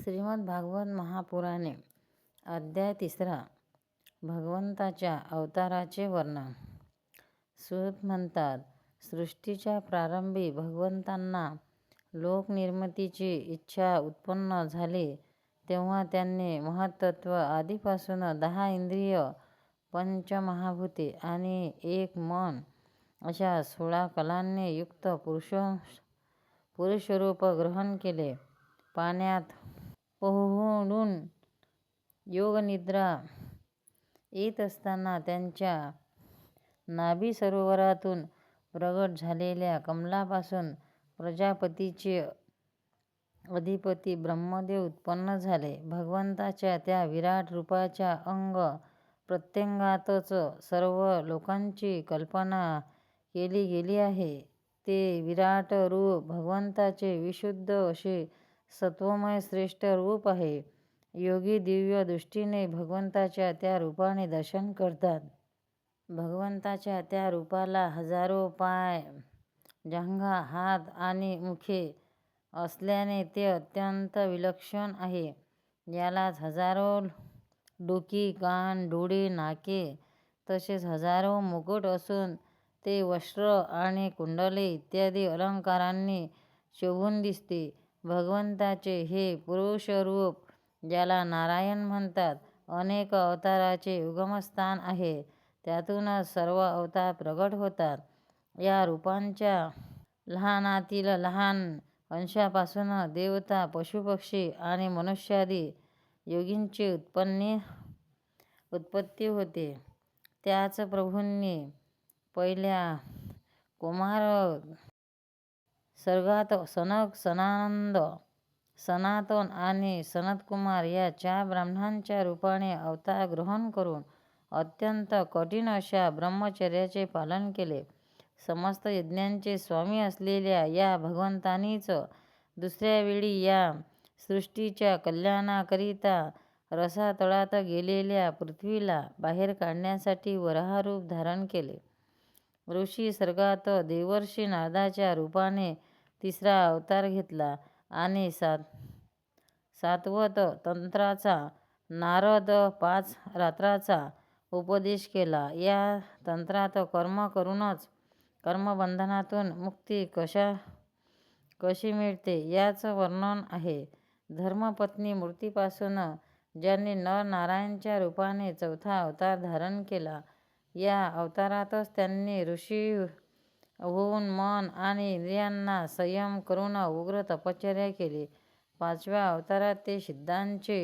श्रीमद भागवत महापुराणे अध्याय तिसरा भगवंताच्या अवताराचे वर्णन सुत म्हणतात सृष्टीच्या प्रारंभी भगवंतांना लोकनिर्मितीची इच्छा उत्पन्न झाली तेव्हा त्यांनी महत्तत्व आधीपासून दहा इंद्रिय पंचमहाभूते आणि एक मन अशा सोळा कलांनी युक्त पुरुष पुरुषरूप ग्रहण केले. पाण्यात पोहून योगनिद्रा येत असताना त्यांच्या नाभी सरोवरातून प्रगट झालेल्या कमलापासून प्रजापतीचे अधिपती ब्रह्मदेव उत्पन्न झाले. भगवंताच्या त्या विराट रूपाच्या अंग प्रत्यंगातच सर्व लोकांची कल्पना केली गेली आहे. ते विराट रूप भगवंताचे विशुद्ध असे सत्वमय श्रेष्ठ रूप आहे. योगी दिव्य दृष्टीने भगवंताच्या त्या रूपाने दर्शन करतात. भगवंताच्या त्या रूपाला हजारो पाय, जांघा, हात आणि मुखे असल्याने ते अत्यंत विलक्षण आहे. यालाच हजारो डोकी, कान, डोळे, नाके तसेच हजारो मुकुट असून ते वस्त्र आणि कुंडले इत्यादी अलंकारांनी शोभून दिसते. भगवंताचे हे पुरुषरूप ज्याला नारायण म्हणतात, अनेक अवताराचे उगमस्थान आहे. त्यातूनच सर्व अवतार प्रगट होतात. या रूपांच्या लहानातील लहान अंशापासून देवता, पशुपक्षी आणि मनुष्यादी योगींची उत्पन्नी उत्पत्ती होते. त्याच प्रभूंनी पहिल्या कुमार सर्गात सनक, सनानंद सनातन आणि सनतकुमार या चार ब्राह्मणांच्या रूपाने अवतार ग्रहण करून अत्यंत कठीण अशा ब्रह्मचर्याचे पालन केले. समस्त यज्ञांचे स्वामी असलेल्या या भगवंतानीच दुसऱ्या वेळी या सृष्टीच्या कल्याणाकरिता रसातळात गेलेल्या पृथ्वीला बाहेर काढण्यासाठी वराहरूप धारण केले. ऋषी सर्गात देवर्षी नारदाच्या रूपाने तिसरा अवतार घेतला आणि सात सातवत तंत्राचा नारद पाच रात्राचा उपदेश केला. या तंत्रात कर्म करूनच कर्मबंधनातून मुक्ती कशा कशी मिळते याचं वर्णन आहे. धर्मपत्नी मूर्तीपासून ज्यांनी नरनारायणच्या रूपाने चौथा अवतार धारण केला, या अवतारातच त्यांनी ऋषी होऊन मन आणि इंद्रियांना संयम करून उग्र तपश्चर्या केली. पाचव्या अवतारात ते सिद्धांचे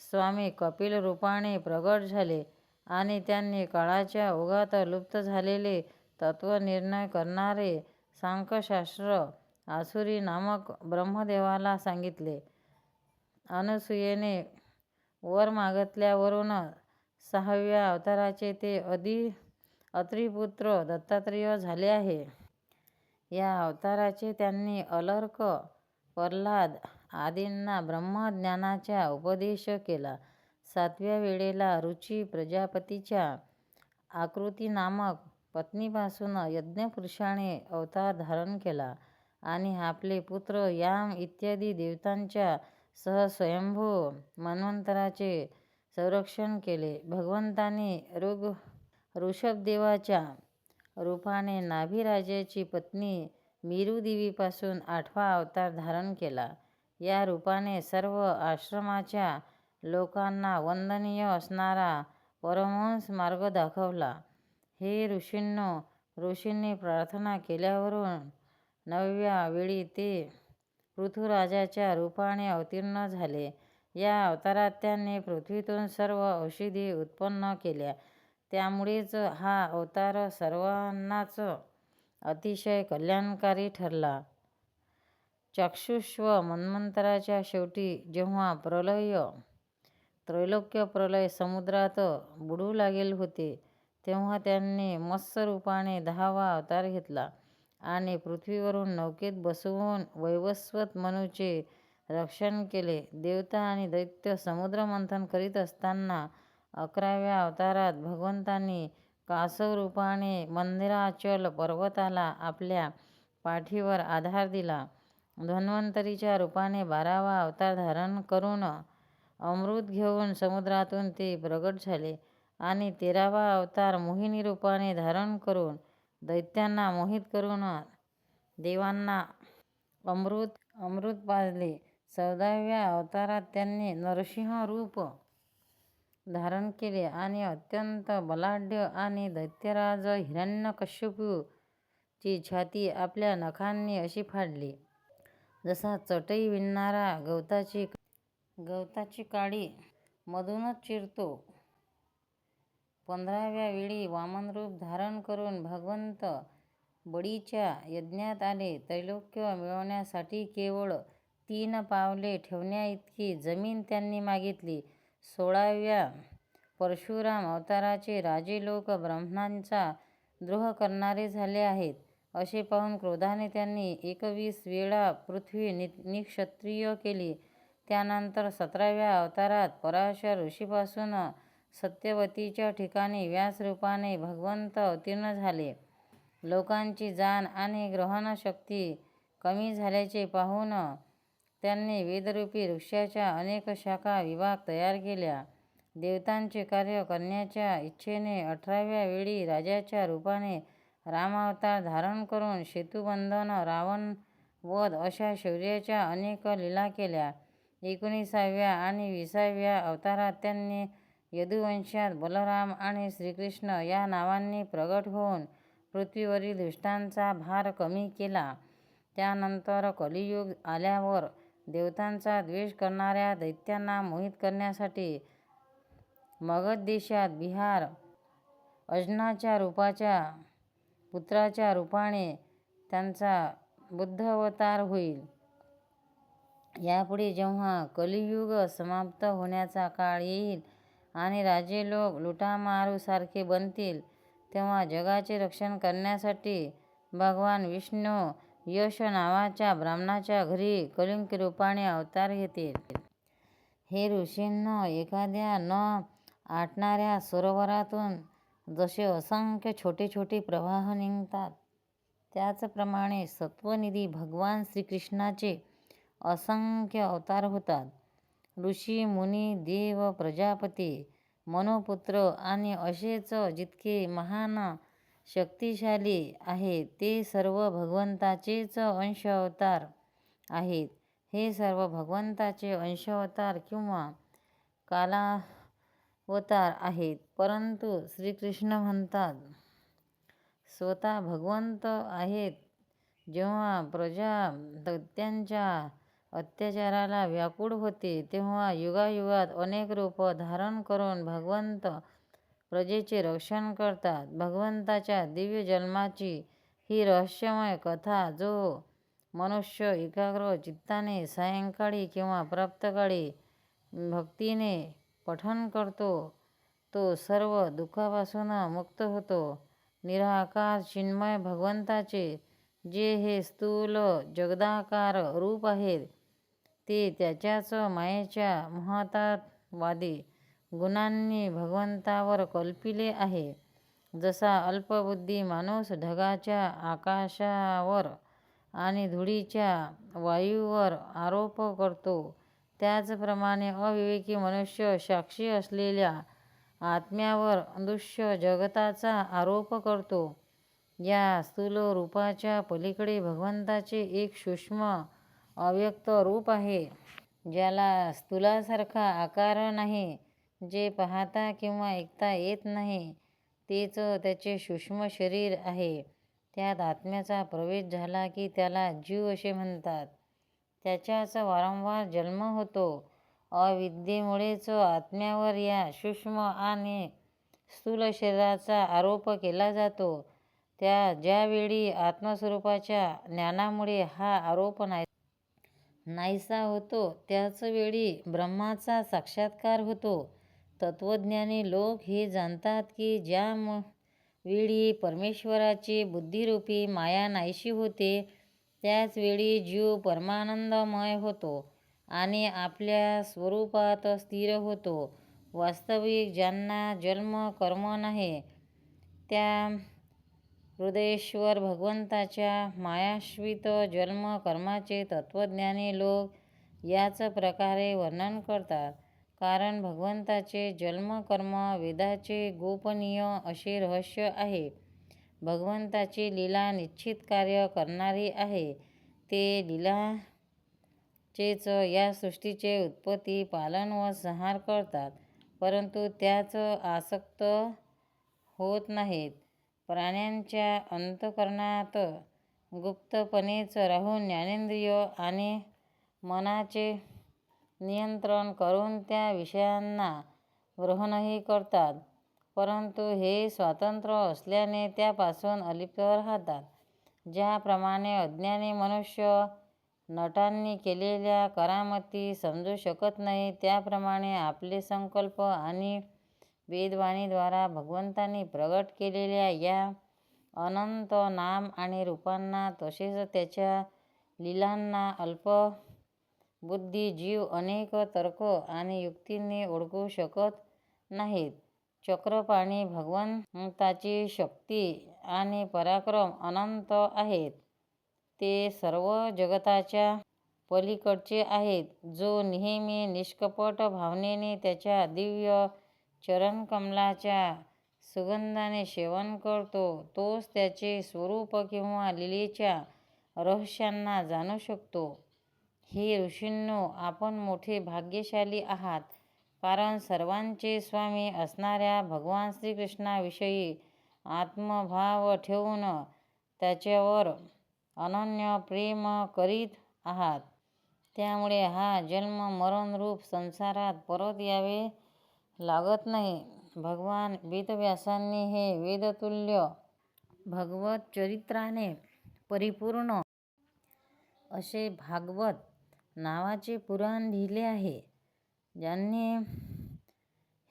स्वामी कपिल रूपाने प्रगट झाले आणि त्यांनी काळाच्या ओघात लुप्त झालेले तत्त्वनिर्णय करणारे सांख्यशास्त्र आसुरी नामक ब्रह्मदेवाला सांगितले. अनसुयेने वर मागतल्यावरून सहाव्या अवताराचे ते अत्रीपुत्र दत्तात्रेय झाले आहे या अवताराचे त्यांनी अलर्क प्रल्हाद आदींना ब्रह्मज्ञानाचा उपदेश केला. सातव्या वेळेला रुची प्रजापतीच्या आकृती नामक पत्नीपासून यज्ञपुरुषाने अवतार धारण केला आणि आपले पुत्र याम इत्यादी देवतांच्या सह स्वयंभू मन्वंतराचे संरक्षण केले. भगवंताने भगवंतांनी ऋषभदेवाच्या रूपाने नाभिराजाची पत्नी मिरुदेवीपासून आठवा अवतार धारण केला. या रूपाने सर्व आश्रमाच्या लोकांना वंदनीय असणारा परमहंस मार्ग दाखवला. हे ऋषींनो, ऋषींनी प्रार्थना केल्यावरून नवव्या वेळी ते पृथुराजाच्या रूपाने अवतीर्ण झाले. या अवतारात त्यांनी पृथ्वीतून सर्व औषधी उत्पन्न केल्या. त्यामुळेच हा अवतार सर्वांनाच अतिशय कल्याणकारी ठरला. चक्षुष्व मन्वंतराच्या शेवटी जेव्हा प्रलय त्रैलोक्य प्रलय समुद्रात बुडू लागले होते, तेव्हा त्यांनी मत्स्य रूपाने दहावा अवतार घेतला आणि पृथ्वीवरून नौकेत बसवून वैवस्वत मनूचे रक्षण केले. देवता आणि दैत्य समुद्रमंथन करीत असताना अकराव्या अवतारात भगवंतांनी कासव रूपाने मंदराचल पर्वताला आपल्या पाठीवर आधार दिला. धन्वंतरीच्या रूपाने बारावा अवतार धारण करून अमृत घेऊन समुद्रातून ते प्रगट झाले आणि तेरावा अवतार मोहिनी रूपाने धारण करून दैत्यांना मोहित करून देवांना अमृत अमृत पाजले. चौदाव्या अवतारात त्यांनी नरसिंह रूप धारण केले आणि अत्यंत बलाढ्य आणि दैत्यराज हिरण्यकश्यपू ची छाती आपल्या नखांनी अशी फाडली. जसा चटई विणणारा गवताची गवताची काडी मधूनच चिरतो. पंधराव्या वेळी वामनरूप धारण करून भगवंत बळीच्या यज्ञात आले. त्रैलोक्य मिळवण्यासाठी केवळ तीन पावले ठेवण्याइतकी जमीन त्यांनी मागितली. सोळाव्या परशुराम अवताराचे राजे लोक ब्राह्मणांचा द्रोह करणारे झाले आहेत असे पाहून क्रोधाने त्यांनी एकवीस वेळा पृथ्वी नि निक्षत्रिय केली. त्यानंतर सतराव्या अवतारात पराशर ऋषीपासून सत्यवतीच्या ठिकाणी व्यासरूपाने भगवंत अवतीर्ण झाले. लोकांची जाण आणि ग्रहणशक्ती कमी झाल्याचे पाहून त्यांनी वेदरूपी वृक्षाच्या अनेक शाखा विभाग तयार केल्या. देवतांचे कार्य करण्याच्या इच्छेने अठराव्या वेळी राजाच्या रूपाने रामावतार धारण करून सेतुबंधन रावण वध अशा शौर्याच्या अनेक लीला केल्या. एकोणीसाव्या आणि विसाव्या अवतारात त्यांनी यदुवंशात बलराम आणि श्रीकृष्ण या नावांनी प्रगट होऊन पृथ्वीवरील दुष्टांचा भार कमी केला. त्यानंतर कलियुग आल्यावर देवतांचा द्वेष करणाऱ्या दैत्यांना मोहित करण्यासाठी मगध देशात बिहार अजनाच्या रूपाच्या पुत्राच्या रूपाने त्यांचा बुद्धावतार होईल. यापुढे जेव्हा कलियुग समाप्त होण्याचा काळ येईल आणि राजे लोक लुटामारूसारखे बनतील तेव्हा जगाचे रक्षण करण्यासाठी भगवान विष्णू यश नावाच्या ब्राह्मणाच्या घरी कलिंग रूपाने अवतार घेतील. हे ऋषींना एखाद्या न आटणाऱ्या सरोवरातून जसे असंख्य छोटे छोटे प्रवाह निघतात त्याचप्रमाणे सत्वनिधी भगवान श्रीकृष्णाचे असंख्य अवतार होतात. ऋषी मुनी देव प्रजापती मनोपुत्र आणि असेच जितके महान शक्तिशाली आहे. ते सर्व भगवंताचेच अंशावतार आहेत. हे सर्व भगवंताचे अंशावतार किंवा कालावतार आहेत. परंतु श्रीकृष्ण म्हणतात स्वतः भगवंत आहेत. जेव्हा प्रजा दत्त्यांच्या अत्याचाराला व्याकुळ होते तेव्हा युगायुगात अनेक रूप धारण करून भगवंत प्रजेचे रक्षण करतात. भगवंताच्या दिव्य जन्माची ही रहस्यमय कथा जो मनुष्य एकाग्र चित्ताने सायंकाळी किंवा प्राप्तकाळी भक्तीने पठन करतो तो सर्व दुःखापासून मुक्त होतो. निराकार चिन्मय भगवंताचे जे हे स्थूल जगदाकार रूप आहेत ते त्याच्याच मायेच्या महत्वादी गुणांनी भगवंतावर कल्पिले आहे. जसा अल्पबुद्धी माणूस ढगाच्या आकाशावर आणि धुळीच्या वायूवर आरोप करतो त्याचप्रमाणे अविवेकी मनुष्य साक्षी असलेल्या आत्म्यावर दृश्य जगताचा आरोप करतो. या स्थूल रूपाच्या पलीकडे भगवंताचे एक सूक्ष्म अव्यक्त रूप आहे ज्याला स्थूलासारखा आकार नाही जे पाहता किंवा ऐकता येत नाही तेच त्याचे सूक्ष्म शरीर आहे. त्यात आत्म्याचा प्रवेश झाला की त्याला जीव असे म्हणतात. त्याच्याच वारंवार जन्म होतो. अविद्येमुळेच आत्म्यावर या सूक्ष्म आणि स्थूल शरीराचा आरोप केला जातो. त्या ज्यावेळी आत्मस्वरूपाच्या ज्ञानामुळे हा आरोप नाही नाहीसा होतो त्याच वेळी ब्रह्माचा साक्षात्कार होतो. तत्वज्ञानी लोक हे जाणतात की ज्या वेळी परमेश्वराची बुद्धिरूपी माया नाहीशी होते त्याच वेळी जीव परमानंदमय होतो आणि आपल्या स्वरूपात स्थिर होतो. वास्तविक ज्यांना जन्म कर्म नाही त्या हृदयेश्वर भगवंताच्या मायाश्वित जन्म कर्माचे तत्वज्ञानी लोक याच प्रकारे वर्णन करतात. कारण भगवंताचे जन्मकर्म वेदाचे गोपनीय असे रहस्य आहे. भगवंताची लीला निश्चित कार्य करणारी आहे. ते लीलाचेच या सृष्टीचे उत्पत्ती पालन व संहार करतात परंतु त्याच आसक्त होत नाहीत. प्राण्यांच्या अंतकरणात गुप्तपणेच राहून ज्ञानेंद्रिय आणि मनाचे नियंत्रण करून त्या विषयांना ग्रहणही करतात. परंतु हे स्वातंत्र्य असल्याने त्यापासून अलिप्त राहतात. ज्याप्रमाणे अज्ञानी मनुष्य नटांनी केलेल्या करामती समजू शकत नाही त्याप्रमाणे आपले संकल्प आणि वेदवाणीद्वारा भगवंतांनी प्रगट केलेल्या या अनंत नाम आणि रूपांना तसेच त्याच्या लीलांना अल्प जीव अनेक तर्क आणि युक्तींनी ओळखू शकत नाहीत. चक्रपाणी भगवंताची शक्ती आणि पराक्रम अनंत आहेत. ते सर्व जगताच्या पलीकडचे आहेत जो नेहमी निष्कपट भावनेने त्याच्या दिव्य चरणकमलाच्या सुगंधाने सेवन करतो तोच त्याचे स्वरूप किंवा लीलेच्या रहस्यांना जाणू शकतो. हे ऋषींनो आपण मोठे भाग्यशाली आहात. कारण सर्वांचे स्वामी असणाऱ्या भगवान श्रीकृष्णाविषयी आत्मभाव ठेवून त्याच्यावर अनन्य प्रेम करीत आहात. त्यामुळे हा जन्म मरणरूप संसारात परत यावे लागत नाही. भगवान वेदव्यासांनी हे वेदतुल्य भगवत चरित्राने परिपूर्ण असे भागवत नावाचे पुराण लिहिले आहे. ज्यांनी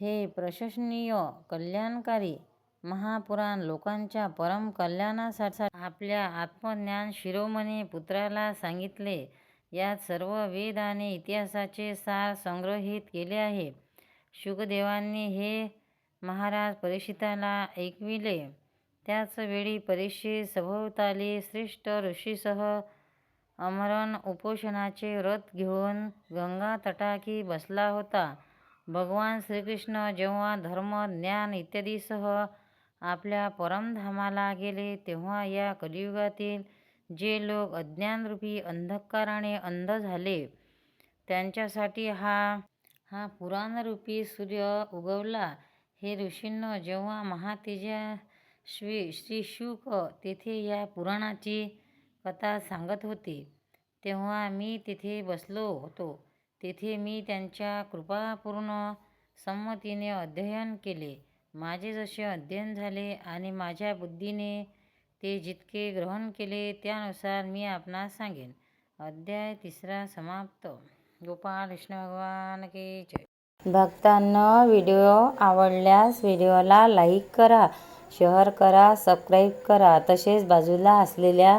हे प्रशंसनीय कल्याणकारी महापुराण लोकांच्या परम कल्याणासाठी आपल्या आत्मज्ञान शिरोमणी पुत्राला सांगितले. यात सर्व वेद आणि इतिहासाचे सार संग्रहित केले आहे. शुकदेवांनी हे महाराज परीक्षिताला ऐकविले. त्याच वेळी परीक्षित सभोवताली श्रेष्ठ ऋषीसह आमरण उपोषणाचे व्रत घेऊन गंगा तटाकी बसला होता. भगवान श्रीकृष्ण जेव्हा धर्म ज्ञान इत्यादीसह आपल्या परमधामाला गेले तेव्हा या कलियुगातील जे लोक अज्ञानरूपी अंधकाराने अंध झाले त्यांच्यासाठी हा हा पुराणरूपी सूर्य उगवला. हे ऋषींनो जेव्हा महातेजस्वी श्री शुक तेथे या पुराणाची कथा सांगत होते. तेव्हा मी तिथे बसलो होतो. तेथे मी त्यांच्या कृपापूर्ण संमतीने अध्ययन केले. माझे जसे अध्ययन झाले आणि माझ्या बुद्धीने ते जितके ग्रहण केले त्यानुसार मी आपणास सांगेन. अध्याय तिसरा समाप्त. गोपाळ कृष्ण भगवान की जय. भक्तांना व्हिडिओ आवडल्यास व्हिडिओला लाईक करा शेअर करा सबस्क्राईब करा. तसेच बाजूला असलेल्या